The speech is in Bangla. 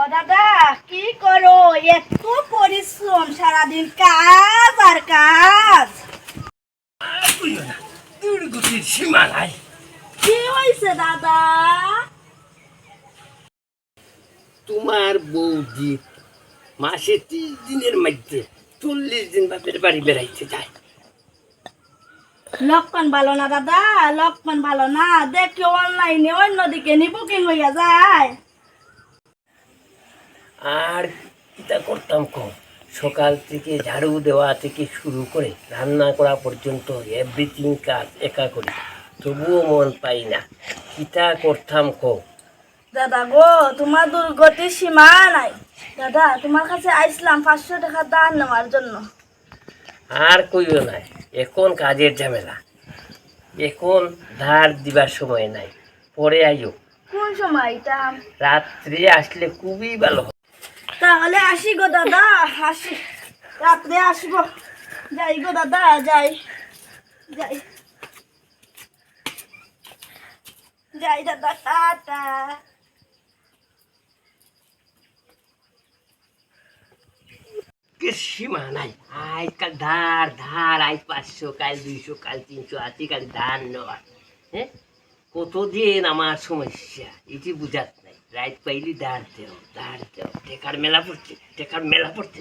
ও দাদা কি করো? এত পরিশ্রম সারাদিন কাজ আর কাজ। দুর্গতির সীমা নাই কি হয়েছে দাদা? তোমার বৌদি মাসে ত্রিশ দিনের মধ্যে চল্লিশ দিন বাপের বাড়ি বেড়াইতে যায়। লক্ষণ ভালো না দাদা? লক্ষণ ভালো না। দেখি অনলাইনে অন্যদিকে নি বুকিং হইয়া যায়। আর কিতা করতাম কম। সকাল থেকে ঝাড়ু দেওয়া থেকে শুরু করে রান্না করা পর্যন্ত এভরিথিং কাজ একা করি। তবুও মন পাই না। কিতা করতাম কো দাদা গো তোমার দুর্গতির সীমা নাই। দাদা তোমার কাছে আইসলাম পাঁচশো টাকা দান নেওয়ার জন্য। আর কইও নাই এখন কাজের ঝামেলা। এখন ধার দিবার সময় নাই। পরে আইও। কোন সময় এটা রাত্রে আসলে খুবই ভালো হয়। তাহলে আসি গো দাদা, আসি। রাত্রে আসব। যাই গো দাদা, যাই। যাই। যাই দাদা, টাটা। সীমা নাই? আজ কাল ধার ধার আজ পাঁচশো, কাল দুইশো, কাল তিনশো আশি কাল ধার নেওয়া। হ্যাঁ? কতদিন আমার সমস্যা? এটি বুঝাত নাই রাত পাইলি দাঁড় দেও দাঁড় দেও টেকার মেলা পড়ছে টেকার মেলা পড়ছে।